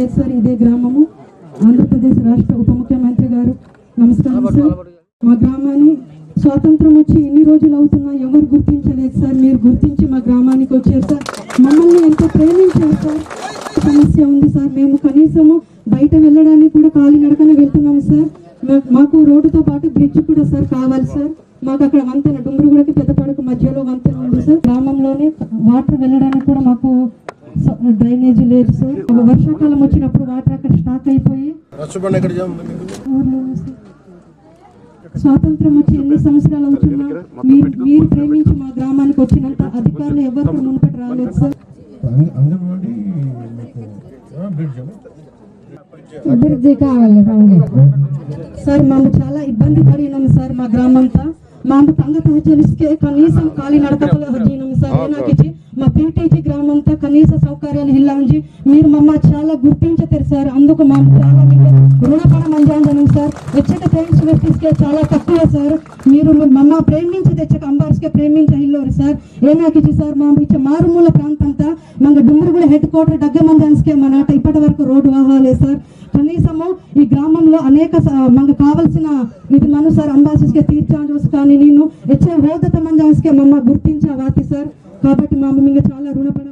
Village sir ఇదే గ్రామము. ఆంధ్రప్రదేశ్ రాష్ట్ర ఉప ముఖ్యమంత్రి గారు నమస్కారం సార్. మా గ్రామాన్ని స్వాతంత్రం వచ్చి ఎన్ని రోజులు అవుతున్నా ఎవరు గుర్తించలేదు సార్. మీరు గుర్తించి మా గ్రామానికి వచ్చారు సార్. మమ్మల్ని ఎంతో ప్రేమించారు సార్. సమస్య ఉంది సార్. మేము కనీసము బయట వెళ్ళడానికి కూడా కాలినడకన వెళ్తున్నాము సార్. మాకు రోడ్డుతో పాటు బ్రిడ్జ్ కూడా సార్ కావాలి సార్. మాకు అక్కడ వంతెన డుమ్రుగుడకి పెద్దపడకు మధ్యలో వంతెన ఉంది సార్. గ్రామంలోనే వాటర్ వెళ్ళడానికి కూడా మాకు డ్రైనేజీ లేదు సార్ వర్షాకాలం వచ్చినప్పుడు వాటర్ అక్కడ స్టాక్ అయిపోయి స్వాతంత్రం వచ్చి ఎన్ని సంవత్సరాలు అవుతున్నా మీరు మీరు ప్రేమించి మా గ్రామానికి వచ్చినంత అధికారులు ఎవరు మునుపటి రాలేదు సార్ అభివృద్ధి కావాలి సార్ మేము చాలా ఇబ్బంది పడినాం సార్ మా గ్రామంతా. మేము తంగ తహచలిస్తే కనీసం కాలి నడకపోయినాము సార్. నాకు టీటీజీ అంతా కనీస సౌకర్యాలు ఇల్లాంజి మీరు మమ్మ చాలా గుర్తించతారు సార్. అందుకు మా చాలా రుణపణం అంజాంజనం సార్. వచ్చేట ప్రేమించి వ్యక్తిస్కే చాలా తక్కువ సార్. మీరు మమ్మ ప్రేమించి తెచ్చక అంబార్స్కే ప్రేమించ ఇల్లోరు సార్. ఏనాకిచ్చి సార్ మా ఇచ్చే మారుమూల ప్రాంతంతా మన డుమ్మిరిగూడ హెడ్ క్వార్టర్ దగ్గ మంజాన్స్కే మా నాట ఇప్పటి వరకు రోడ్డు వాహాలే సార్. కనీసము ఈ గ్రామంలో అనేక మనకు కావలసిన ఇది మను సార్ అంబాసిస్కే తీర్చాంజోస్ కానీ నేను వచ్చే హోదత మంజాన్స్కే మమ్మ గుర్తించా వాతి సార్. కాబట్టి మా మీకు చాలా రుణపడ